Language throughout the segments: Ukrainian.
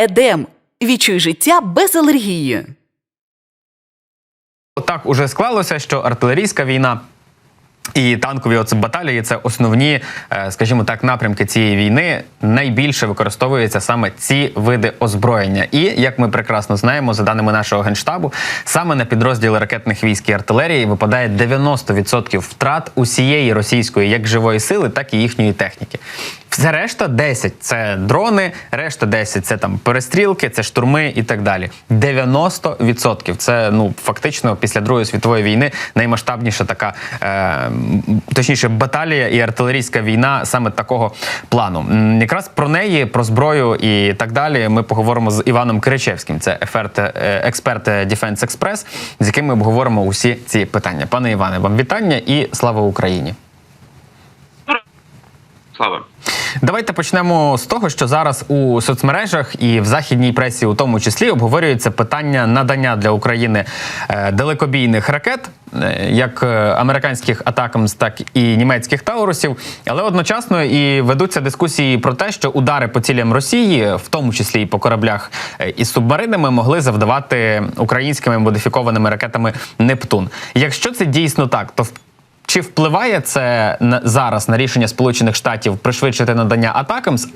Едем. Відчуй життя без алергії. Так уже склалося, що артилерійська війна. І танкові оце баталії це основні, е, скажімо так, напрямки цієї війни. Найбільше використовуються саме ці види озброєння. І як ми прекрасно знаємо, за даними нашого генштабу, саме на підрозділи ракетних військ і артилерії випадає 90% втрат усієї російської як живої сили, так і їхньої техніки. Все решта 10 – це дрони, решта 10 – це там перестрілки, це штурми і так далі. 90% – це ну фактично після Другої світової війни наймасштабніша така, е, точніше, баталія і артилерійська війна саме такого плану. Якраз про неї, про зброю і так далі. Ми поговоримо з Іваном Киричевським. Це еферт, е, експерт Defense Express, з яким ми обговоримо усі ці питання. Пане Іване, вам вітання і слава Україні. Слава. Давайте почнемо з того, що зараз у соцмережах і в західній пресі, у тому числі, обговорюється питання надання для України е, далекобійних ракет, е, як е, американських атакамс, так і німецьких таурусів. Але одночасно і ведуться дискусії про те, що удари по цілям Росії, в тому числі і по кораблях із субмаринами, могли завдавати українськими модифікованими ракетами Нептун. Якщо це дійсно так, то в чи впливає це на, зараз на рішення Сполучених Штатів пришвидшити надання Атакамс,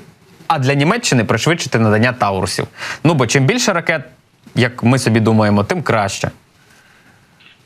а для Німеччини пришвидшити надання таурсів? Ну бо чим більше ракет, як ми собі думаємо, тим краще.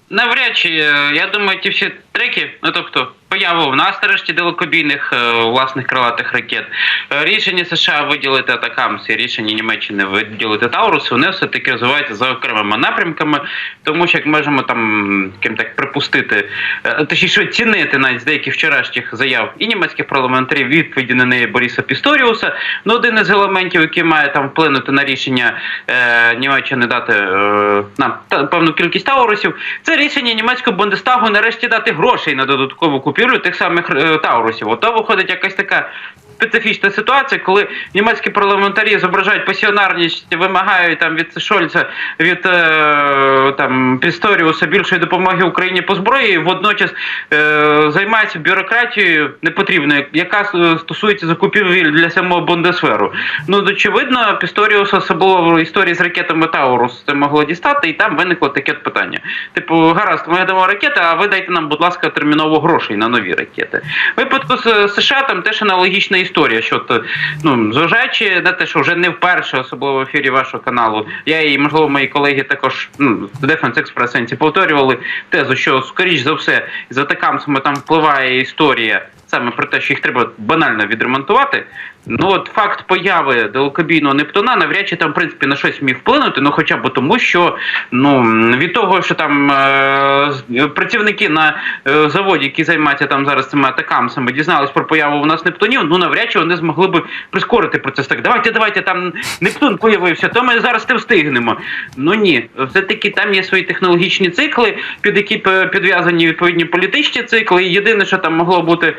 Навряд чи е, я думаю, ті всі треки, ну тобто появу в нас далекобійних е, власних крилатих ракет, е, рішення США виділити Атакамс і рішення Німеччини виділити Таурус, вони все таки розвиваються за окремими напрямками, тому що як можемо там ким так припустити, е, точніше цінити навіть з деяких вчорашніх заяв і німецьких парламентарів відповіді на неї Бориса Пісторіуса. Ну один із елементів, який має там вплинути на рішення е, Німеччини дати е, нам та, певну кількість таурусів, це рішення німецького Бундестагу нарешті дати грошей на додаткову купівлю тих самих е, таурусів. Ото виходить якась така. Специфічна ситуація, коли німецькі парламентарі зображають пасіонарність, вимагають там від Шольца, від е, там Пісторіуса більшої допомоги Україні по зброї, водночас е, займаються бюрократією непотрібною, яка стосується закупівель для самого Бундесверу. Ну очевидно, Пісторіус особливо в історії з ракетами Таурус це могло дістати, і там виникло таке питання. Типу, гаразд, ми дамо ракети, а ви дайте нам, будь ласка, терміново грошей на нові ракети. Випадку з США там теж аналогічна історія. Що то, ну, зважаючи на те, що вже не вперше, особливо в ефірі вашого каналу, я і можливо мої колеги також ну, Defense Express сенсі повторювали тезу, що скоріш за все за атакамсами там впливає історія. Саме про те, що їх треба банально відремонтувати. Ну от факт появи далекобійного Нептуна навряд чи там в принципі на щось міг вплинути, ну хоча б тому, що ну від того, що там е- працівники на е- заводі, які займаються там зараз цими атакамсами, дізнались про появу у нас Нептунів, ну навряд чи вони змогли би прискорити процес. Так, давайте, давайте, там Нептун появився, то ми зараз не встигнемо. Ну ні, все таки там є свої технологічні цикли, під які п- підв'язані відповідні політичні цикли. І єдине, що там могло бути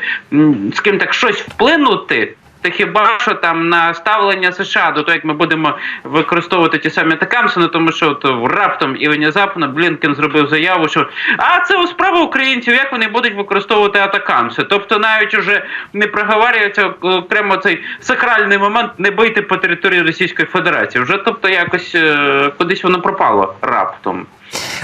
з ким так щось вплинути. Та хіба що там на ставлення США до того, як ми будемо використовувати ті самі атакамси, ну тому що от раптом і внезапно Блінкен зробив заяву, що а це у справа українців, як вони будуть використовувати атакамси. Тобто навіть уже не проговорюється окремо цей сакральний момент не бити по території Російської Федерації. Вже тобто якось е, кудись воно пропало раптом.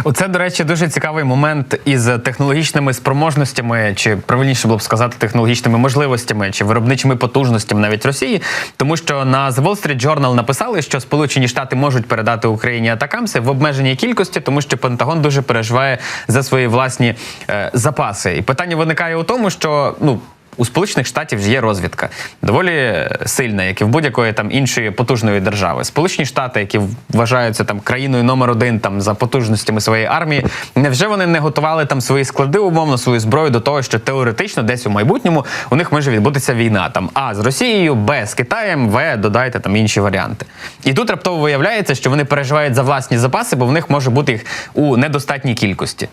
Оце, до речі, дуже цікавий момент із технологічними спроможностями, чи правильніше було б сказати, технологічними можливостями чи виробничими потужностями навіть Росії, тому що на The Wall Street Journal написали, що Сполучені Штати можуть передати Україні атакамси в обмеженій кількості, тому що Пентагон дуже переживає за свої власні е, запаси. І питання виникає у тому, що ну. У Сполучених Штатів є розвідка доволі сильна, як і в будь-якої там іншої потужної держави. Сполучені Штати, які вважаються там країною номер один там за потужностями своєї армії, невже вони не готували там свої склади, умовно свою зброю до того, що теоретично десь у майбутньому у них може відбутися війна там А з Росією, Б з Китаєм, В додайте там інші варіанти. І тут раптово виявляється, що вони переживають за власні запаси, бо в них може бути їх у недостатній кількості.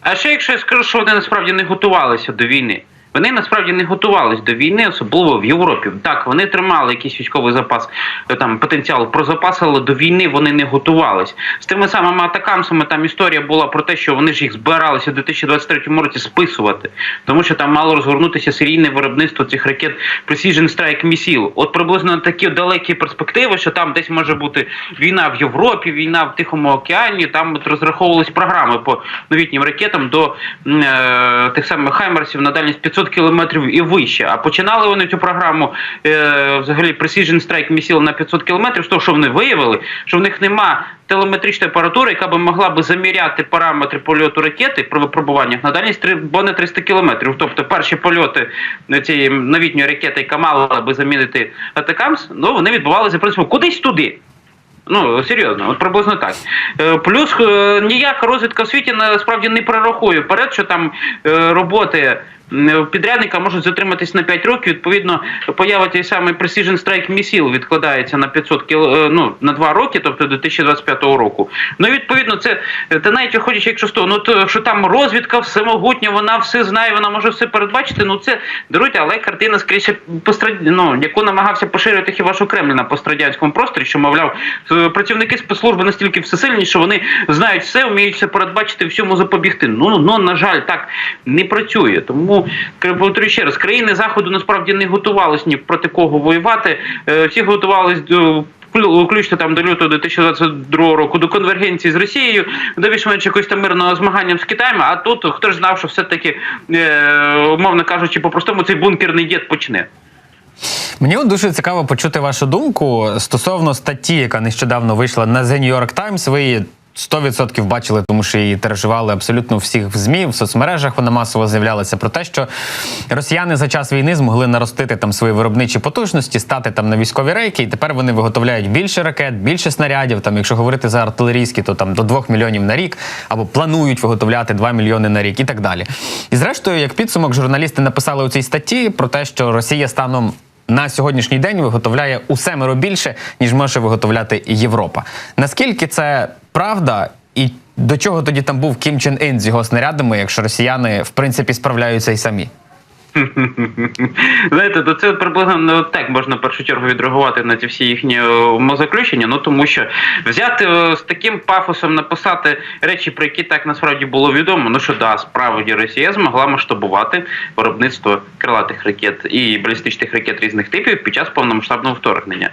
А ще якщо я скажу, що вони насправді не готувалися до війни. Вони насправді не готувались до війни, особливо в Європі. Так, вони тримали якийсь військовий запас, е, там потенціал але до війни вони не готувались. З тими самими атакамсами там історія була про те, що вони ж їх збиралися у 2023 році списувати, тому що там мало розгорнутися серійне виробництво цих ракет Precision Strike Missile. От приблизно такі далекі перспективи, що там десь може бути війна в Європі, війна в Тихому океані. Там от розраховувались програми по новітнім ракетам до е, тих самих Хаймерсів на дальність 500 кілометрів і вище. А починали вони цю програму е, взагалі Precision Strike Missile на 500 кілометрів. з того, що вони виявили, що в них нема телеметричної апаратури, яка би могла би заміряти параметри польоту ракети при випробуваннях на дальність три- понад 300 кілометрів. Тобто перші польоти цієї новітньої ракети, яка мала би замінити Атакамс, ну вони відбувалися за принципом кудись туди. Ну, серйозно, от приблизно так. Е, Плюс е, ніяка розвідка в світі насправді не прорахує вперед, що там е, роботи підрядника можуть затриматись на 5 років. Відповідно, поява тієї самої Precision Strike Missile відкладається на 500 кіл, е, ну, на 2 роки, тобто до 2025 року. Ну, відповідно, це е, та навіть виходячи, якщо того, ну то що там розвідка всемогутня, вона все знає, вона може все передбачити. Ну це даруйте, але картина скоріше пострад... ну, яку намагався поширювати хіба що Кремль на пострадянському просторі, що мовляв, е, працівники спецслужби настільки всесильні, що вони знають все, вміють все передбачити, всьому запобігти. Ну ну на жаль, так не працює. Тому кра- повторюю ще раз, країни заходу насправді не готувалися ні проти кого воювати. Е, Всі готувалися до. вклю- Включно там до лютого 2022 року до конвергенції з Росією, до більш-менш якогось там мирного змагання з Китаєм. А тут хто ж знав, що все-таки, е, умовно кажучи, по-простому цей бункерний дід почне. Мені дуже цікаво почути вашу думку стосовно статті, яка нещодавно вийшла на The New York Times. Ви 100% бачили, тому що її тиражували абсолютно всіх в ЗМІ, в соцмережах вона масово з'являлася про те, що росіяни за час війни змогли наростити там свої виробничі потужності, стати там на військові рейки, і тепер вони виготовляють більше ракет, більше снарядів. Там, якщо говорити за артилерійські, то там до 2 мільйонів на рік, або планують виготовляти 2 мільйони на рік і так далі. І зрештою, як підсумок, журналісти написали у цій статті про те, що Росія станом на сьогоднішній день виготовляє у семеро більше, ніж може виготовляти Європа. Наскільки це правда, і до чого тоді там був Кім Чен Ін з його снарядами, якщо росіяни в принципі справляються і самі? Знаєте, до цього приблизно не так можна в першу чергу відреагувати на ці всі їхні е, умозаключення. Ну тому що взяти е, з таким пафосом написати речі, про які так насправді було відомо. Ну що да, справді Росія змогла масштабувати виробництво крилатих ракет і балістичних ракет різних типів під час повномасштабного вторгнення.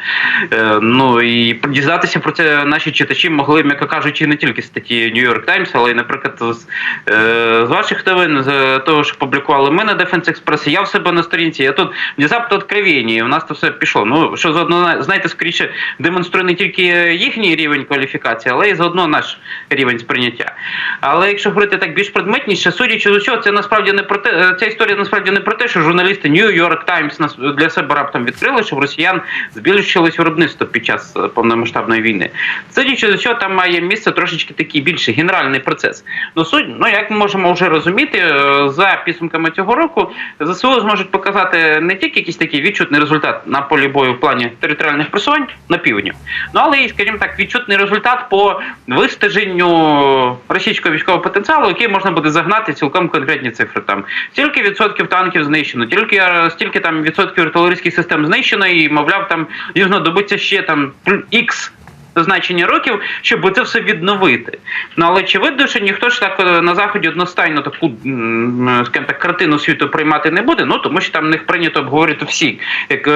Е, ну і дізнатися про це наші читачі могли, м'яко кажучи, не тільки статті York Times, але й, наприклад, з, е, з ваших новин, з того, що публікували ми на Defense Express, я в себе на сторінці. Я тут внезапно откровення, і у нас то все пішло. Ну що заодно знаєте, скоріше демонструє не тільки їхній рівень кваліфікації, але й заодно наш рівень сприйняття. Але якщо говорити так більш предметніше, судячи з усього, це насправді не про те, е, ця історія насправді не про те, що журналісти New York Times для себе раптом відкрили, що в росіян збільшилось виробництво під час е, повномасштабної війни. Судячи з усього, там має місце трошечки такий більший генеральний процес. Ну суть, ну як ми можемо вже розуміти, е, за підсумками цього року ЗСУ зможуть показати не тільки якийсь такий відчутний результат на полі бою в плані територіальних просувань на півдні, ну але і, скажімо так, відчутний результат по вистеженню російського військового потенціалу, який можна буде загнати цілком конкретні цифри. Там стільки відсотків танків знищено, тільки е, стільки там відсотків артилерійських систем знищено, і мовляв, там їм знадобиться ще там ікс значення років, щоб це все відновити. Ну але очевидно, що ніхто ж так е, на заході одностайно таку м, скажімо так картину світу приймати не буде. Ну тому що там в них прийнято обговорити всі як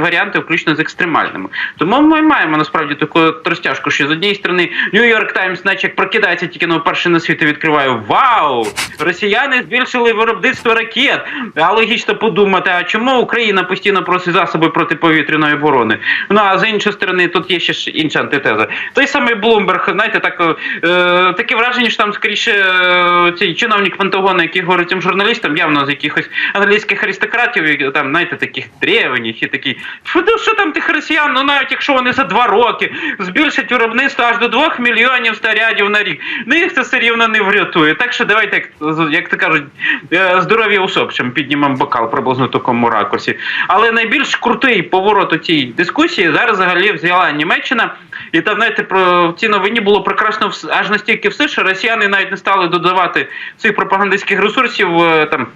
варіанти, включно з екстремальними. Тому ми маємо насправді таку розтяжку, що з однієї сторони York Times, наче як прокидається тільки на перший на світі, відкриває Вау! Росіяни збільшили виробництво ракет. А логічно подумати, а чому Україна постійно просить засоби протиповітряної оборони? Ну а з іншої сторони, тут є ще інша антитеза. Той самий Блумберг, знаєте, так е, таке враження, що там скоріше е, цей чиновник Пентагону, який говорить цим журналістам, явно з якихось англійських аристократів, там, знаєте, таких древніх і такі. Що, що там тих росіян? Ну навіть якщо вони за два роки збільшать виробництво аж до 2 мільйонів снарядів на рік, ну їх це все рівно не врятує. Так що давайте, як, як то кажуть, е, здоров'я усопшим, піднімемо бокал приблизно в такому ракурсі. Але найбільш крутий поворот у цій дискусії зараз взагалі взяла Німеччина. І там, знаєте, про ці новині було прекрасно аж настільки все, що росіяни навіть не стали додавати цих пропагандистських ресурсів е, там.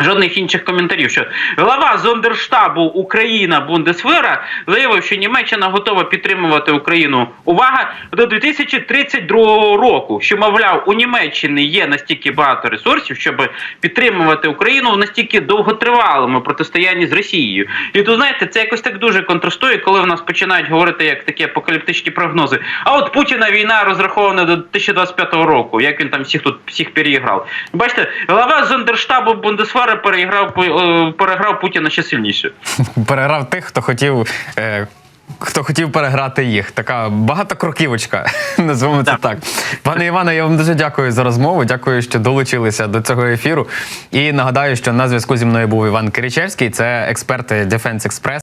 Жодних інших коментарів, що глава зондерштабу Україна Бундесвера заявив, що Німеччина готова підтримувати Україну. Увага до 2032 року. Що мовляв, у Німеччини є настільки багато ресурсів, щоб підтримувати Україну в настільки довготривалому протистоянні з Росією. І тут знаєте, це якось так дуже контрастує, коли в нас починають говорити як такі апокаліптичні прогнози. А от Путіна війна розрахована до 2025 року. Як він там всіх тут всіх переіграв? Бачите, глава зондерштабу Бундесвера переіграв е, переграв Путіна ще сильніше. Переграв тих, хто хотів. Е, Хто хотів переграти їх, така багатокроківочка, назвемо це Так. так. Пане Іване, я вам дуже дякую за розмову. Дякую, що долучилися до цього ефіру. І нагадаю, що на зв'язку зі мною був Іван Киричевський, це експерт Defense Express.